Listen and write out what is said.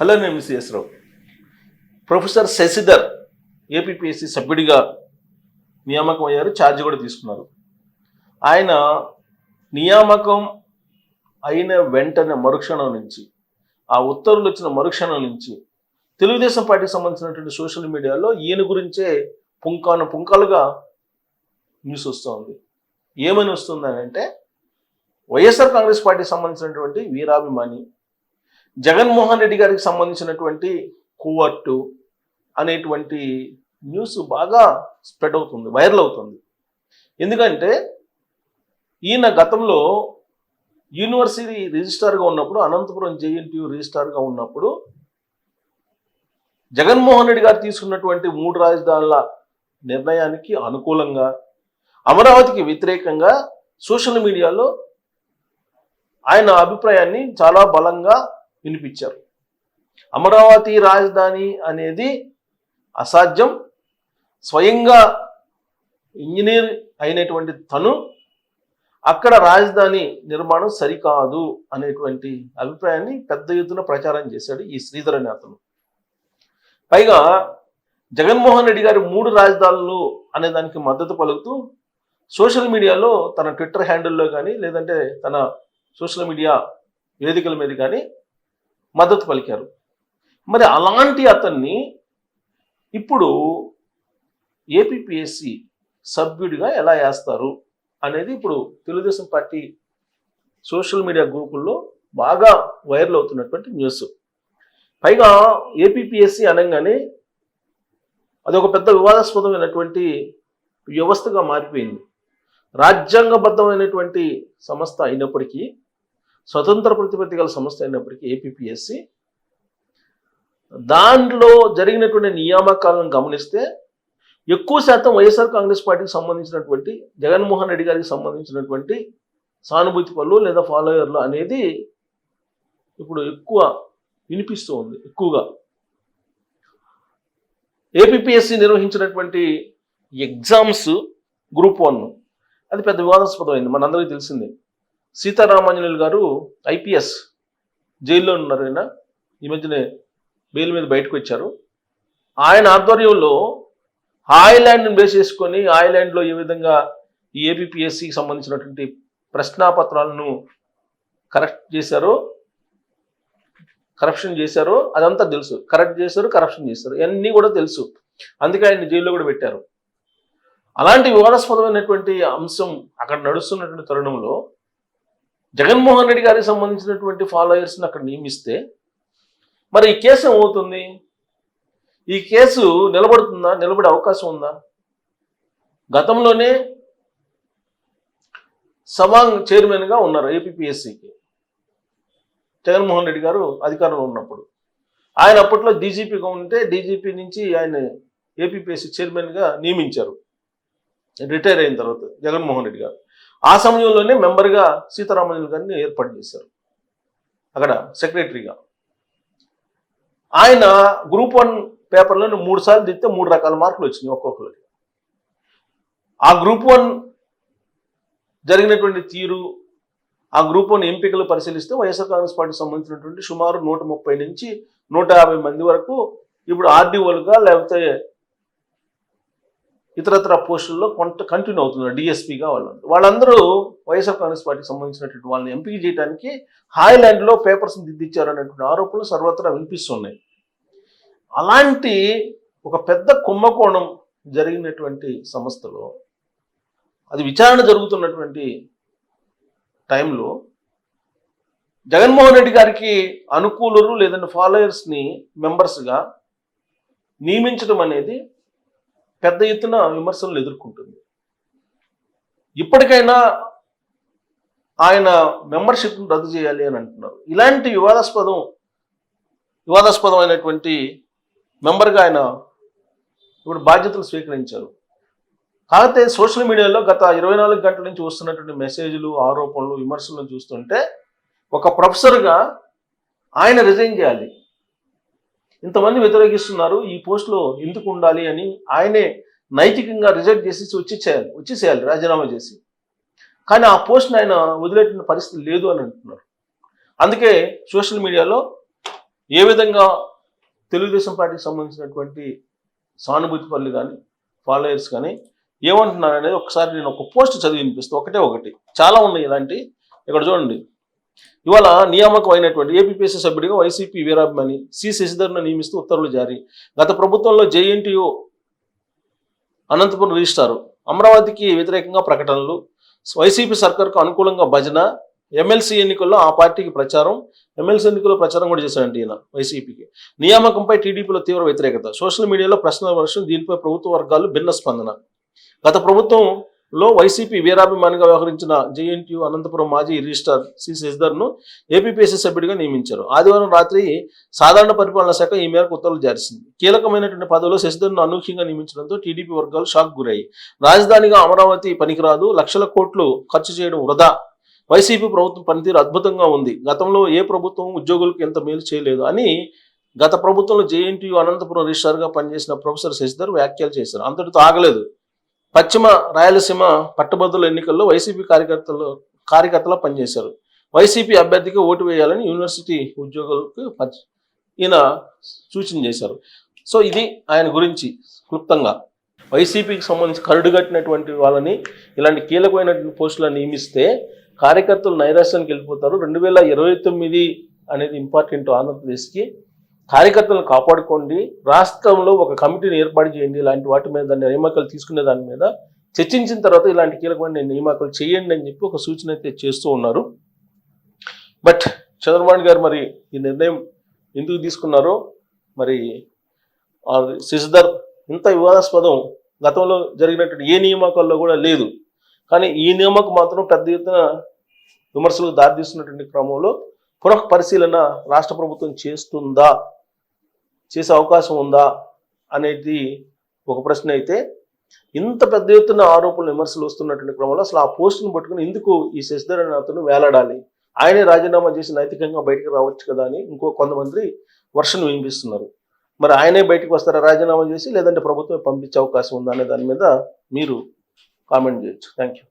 Hello నేను miss Rao. Professor Shashidhar APPSC సభ్యుడిగా నియామకం అయ్యారు ఛార్జ్ కూడా తీసుకున్నారు. ఆయన నియామకం అయిన వెంటనే మరుక్షణం నుంచి ఆ ఉత్తర్వులు వచ్చిన మరుక్షణం నుంచి తెలుగుదేశం పార్టీకి సంబంధించినటువంటి సోషల్ మీడియాలో ఈయన గురించే పుంకాను పుంకాలుగా న్యూస్ వస్తుంది. ఏమని వస్తుంది అంటే వైఎస్ఆర్ కాంగ్రెస్ పార్టీకి సంబంధించినటువంటి వీరాభిమాని జగన్మోహన్ రెడ్డి గారికి సంబంధించినటువంటి కోవర్టు అనేటువంటి న్యూస్ బాగా స్ప్రెడ్ అవుతుంది వైరల్ అవుతుంది. ఎందుకంటే ఈయన గతంలో యూనివర్సిటీ రిజిస్ట్రార్గా ఉన్నప్పుడు అనంతపురం జేఎన్టీయు రిజిస్ట్రార్గా ఉన్నప్పుడు జగన్మోహన్ రెడ్డి గారు తీసుకున్నటువంటి మూడు రాజధానుల నిర్ణయానికి అనుకూలంగా అమరావతికి వ్యతిరేకంగా సోషల్ మీడియాలో ఆయన అభిప్రాయాన్ని చాలా బలంగా వినిపించారు. అమరావతి రాజధాని అనేది అసాధ్యం. స్వయంగా ఇంజనీర్ అయినటువంటి తను అక్కడ రాజధాని నిర్మాణం సరికాదు అనేటువంటి అభిప్రాయాన్ని పెద్ద ఎత్తున ప్రచారం చేశాడు ఈ శ్రీధర అతను. పైగా జగన్మోహన్ రెడ్డి గారి మూడు రాజధానులు అనే దానికి మద్దతు పలుకుతూ సోషల్ మీడియాలో తన ట్విట్టర్ హ్యాండిల్లో కానీ లేదంటే తన సోషల్ మీడియా వేదికల మీద కానీ మద్దతు పలికారు. మరి అలాంటి అతన్ని ఇప్పుడు ఏపీఎస్సి సభ్యుడిగా ఎలా వేస్తారు అనేది ఇప్పుడు తెలుగుదేశం పార్టీ సోషల్ మీడియా గ్రూపుల్లో బాగా వైరల్ అవుతున్నటువంటి న్యూస్. పైగా ఏపీఎస్సి అనగానే అదొక పెద్ద వివాదాస్పదమైనటువంటి వ్యవస్థగా మారిపోయింది. రాజ్యాంగబద్ధమైనటువంటి సంస్థ అయినప్పటికీ స్వతంత్ర ప్రతిపత్తి గల సంస్థ అయినప్పటికీ ఏపీపీఎస్సి దాంట్లో జరిగినటువంటి నియామకాలను గమనిస్తే ఎక్కువ శాతం వైఎస్ఆర్ కాంగ్రెస్ పార్టీకి సంబంధించినటువంటి జగన్మోహన్ రెడ్డి గారికి సంబంధించినటువంటి సానుభూతి పనులు లేదా ఫాలోయర్లు అనేది ఇప్పుడు ఎక్కువ వినిపిస్తూ ఉంది ఎక్కువగా. ఏపీపీఎస్సి నిర్వహించినటువంటి ఎగ్జామ్స్ గ్రూప్ వన్ అది పెద్ద వివాదాస్పదమైంది మనందరికీ తెలిసిందే. సీతారామాంజనేయులు గారు ఐపీఎస్ జైల్లో ఉన్నారు ఆయన. ఈ మధ్యనే బెయిల్ మీద బయటకు వచ్చారు. ఆయన ఆధ్వర్యంలో హాయ్లాండ్ని బేస్ చేసుకొని హాయ్లాండ్లో ఏ విధంగా ఈ ఏపీఎస్సికి సంబంధించినటువంటి ప్రశ్నాపత్రాలను కరెక్ట్ చేశారో కరప్షన్ చేశారో అదంతా తెలుసు. కరెక్ట్ చేశారు కరప్షన్ చేశారు. ఇవన్నీ కూడా తెలుసు. అందుకే ఆయన జైల్లో కూడా పెట్టారు. అలాంటి వివాదాస్పదమైనటువంటి అంశం అక్కడ నడుస్తున్నటువంటి తరుణంలో జగన్మోహన్ రెడ్డి గారికి సంబంధించినటువంటి ఫాలోయర్స్ని అక్కడ నియమిస్తే మరి ఈ కేసు ఏమవుతుంది? ఈ కేసు నిలబడుతుందా? నిలబడే అవకాశం ఉందా? గతంలోనే సమాంగ్ చైర్మన్గా ఉన్నారు ఏపీఎస్సికి జగన్మోహన్ రెడ్డి గారు అధికారంలో ఉన్నప్పుడు. ఆయన అప్పట్లో డీజీపీగా ఉంటే డీజీపీ నుంచి ఆయన ఏపీపీఎస్సీ చైర్మన్గా నియమించారు. రిటైర్ అయిన తర్వాత జగన్మోహన్ రెడ్డి గారు. ఆ సమయంలోనే మెంబర్గా సీతారామన్ గారిని ఏర్పాటు చేశారు. అక్కడ సెక్రటరీగా. ఆయన గ్రూప్ వన్ పేపర్లను మూడు సార్లు దిస్తే మూడు రకాల మార్కులు వచ్చినాయి ఒక్కొక్కరికి. ఆ గ్రూప్ వన్ జరిగినటువంటి తీరు ఆ గ్రూప్ వన్ ఎంపికలు పరిశీలిస్తే వైఎస్ఆర్ కాంగ్రెస్ పార్టీకి సంబంధించినటువంటి సుమారు నూట ముప్పై నుంచి నూట యాభై మంది వరకు ఇప్పుడు ఆర్డీఓలుగా లేకపోతే ఇతరత్ర పోస్టుల్లో కొంత కంటిన్యూ అవుతున్నారు డిఎస్పీగా వాళ్ళు. వాళ్ళందరూ వైఎస్ఆర్ కాంగ్రెస్ పార్టీకి సంబంధించినటువంటి వాళ్ళని ఎంపిక చేయడానికి హాయ్లాండ్లో పేపర్స్ని దిద్దిచ్చారు అనేటువంటి ఆరోపణలు సర్వత్రా వినిపిస్తున్నాయి. అలాంటి ఒక పెద్ద కుంభకోణం జరిగినటువంటి సంస్థలో అది విచారణ జరుగుతున్నటువంటి టైంలో జగన్మోహన్ రెడ్డి గారికి అనుకూలరు లేదంటే ఫాలోయర్స్ని మెంబర్స్గా నియమించడం అనేది పెద్ద ఎత్తున విమర్శలను ఎదుర్కొంటుంది. ఇప్పటికైనా ఆయన మెంబర్షిప్ను రద్దు చేయాలి అని అంటున్నారు. ఇలాంటి వివాదాస్పదం వివాదాస్పదమైనటువంటి మెంబర్గా ఆయన ఇప్పుడు బాధ్యతలు స్వీకరించారు. కాకపోతే సోషల్ మీడియాలో గత ఇరవై నాలుగు గంటల నుంచి వస్తున్నటువంటి మెసేజ్లు ఆరోపణలు విమర్శలను చూస్తుంటే ఒక ప్రొఫెసర్గా ఆయన రిజైన్ చేయాలి. ఇంతమంది వ్యతిరేకిస్తున్నారు ఈ పోస్టులో ఎందుకు ఉండాలి అని ఆయనే నైతికంగా రిజెక్ట్ చేసేసి వచ్చేసేయాలి వచ్చేసేయాలి రాజీనామా చేసి. కానీ ఆ పోస్ట్ని ఆయన వదిలేటువంటి పరిస్థితి లేదు అని అంటున్నారు. అందుకే సోషల్ మీడియాలో ఏ విధంగా తెలుగుదేశం పార్టీకి సంబంధించినటువంటి సానుభూతి పనులు కానీ ఫాలోయర్స్ కానీ ఏమంటున్నారు అనేది ఒకసారి నేను ఒక పోస్ట్ చదివి వినిపిస్తూ ఒకటే ఒకటి. చాలా ఉన్నాయి ఇలాంటి. ఇక్కడ చూడండి. ఇవాళ నియామకం అయినటువంటి ఏపీపీఎస్సీ సభ్యుడిగా వైసీపీ వీరాభిమాని సి శశిధర్ను నియమిస్తూ ఉత్తర్వులు జారీ. గత ప్రభుత్వంలో జేఎన్టీయూ అనంతపురం రిజిస్టారు. అమరావతికి వ్యతిరేకంగా ప్రకటనలు. వైసీపీ సర్కార్కు అనుకూలంగా భజన. ఎమ్మెల్సీ ఎన్నికల్లో ఆ పార్టీకి ప్రచారం. ఎమ్మెల్సీ ఎన్నికల్లో ప్రచారం కూడా చేశారంట ఈయన వైసీపీకి. నియామకంపై టీడీపీలో తీవ్ర వ్యతిరేకత. సోషల్ మీడియాలో ప్రశ్నల వర్షం దీనిపై ప్రభుత్వ వర్గాలు భిన్న స్పందన. గత ప్రభుత్వం లో వైసీపీ వీరాభిమానిగా వ్యవహరించిన జేఎన్టీయూ అనంతపురం మాజీ రిజిస్టార్ సి శశిధర్ను ఏపీపీఎస్సీ సభ్యుడిగా నియమించారు. ఆదివారం రాత్రి సాధారణ పరిపాలన శాఖ ఈ మేరకు ఉత్తర్వులు జారిసింది. కీలకమైనటువంటి పదవిలో శశిధర్ను అనూహ్యంగా నియమించడంతో టీడీపీ వర్గాలు షాక్ గురయ్యాయి. రాజధానిగా అమరావతి పనికిరాదు లక్షల కోట్లు ఖర్చు చేయడం వృధా. వైసీపీ ప్రభుత్వం పనితీరు అద్భుతంగా ఉంది. గతంలో ఏ ప్రభుత్వం ఉద్యోగులకు ఎంత మేలు చేయలేదు అని గత ప్రభుత్వంలో జేఎన్టీయూ అనంతపురం రిజిస్టార్గా పనిచేసిన ప్రొఫెసర్ శశిధర్ వ్యాఖ్యలు చేశారు. అంతటితో ఆగలేదు. పశ్చిమ రాయలసీమ పట్టభద్రుల ఎన్నికల్లో వైసీపీ కార్యకర్తలు కార్యకర్తలా పనిచేశారు. వైసీపీ అభ్యర్థికి ఓటు వేయాలని యూనివర్సిటీ ఉద్యోగులకు ప- ఈయన సూచన చేశారు. సో ఇది ఆయన గురించి క్లుప్తంగా. వైసీపీకి సంబంధించి కరుడుగట్టినటువంటి వాళ్ళని ఇలాంటి కీలకమైనటువంటి పోస్టులను నియమిస్తే కార్యకర్తలు నైరాశ్యానికి వెళ్ళిపోతారు. రెండు వేల ఇరవై తొమ్మిది అనేది ఇంపార్టెంట్ ఆంధ్రప్రదేశ్కి. కార్యకర్తలను కాపాడుకోండి. రాష్ట్రంలో ఒక కమిటీని ఏర్పాటు చేయండి. ఇలాంటి వాటి మీద దాన్ని నియామకాలు తీసుకునే దాని మీద చర్చించిన తర్వాత ఇలాంటి కీలకమైన నియామకాలు చేయండి అని చెప్పి ఒక సూచన అయితే చేస్తూ ఉన్నారు. బట్ చంద్రబాబు గారు మరి ఈ నిర్ణయం ఎందుకు తీసుకున్నారో మరి శశిధర్ ఇంత వివాదాస్పదం గతంలో జరిగినటువంటి ఏ నియామకాల్లో కూడా లేదు. కానీ ఈ నియామకం మాత్రం పెద్ద ఎత్తున విమర్శలకు దారితీస్తున్నటువంటి క్రమంలో పునః పరిశీలన రాష్ట్ర ప్రభుత్వం చేస్తుందా? చేసే అవకాశం ఉందా అనేది ఒక ప్రశ్న అయితే ఇంత పెద్ద ఎత్తున ఆరోపణలు విమర్శలు వస్తున్నటువంటి క్రమంలో అసలు ఆ పోస్టును పట్టుకుని ఎందుకు ఈ శశిధర్ అతను వేలాడాలి? ఆయనే రాజీనామా చేసి నైతికంగా బయటకు రావచ్చు కదా అని ఇంకో కొంతమంది వర్షం వినిపిస్తున్నారు. మరి ఆయనే బయటకు వస్తారా రాజీనామా చేసి లేదంటే ప్రభుత్వం పంపించే అవకాశం ఉందా అనే దాని మీద మీరు కామెంట్ చేయొచ్చు. Thank you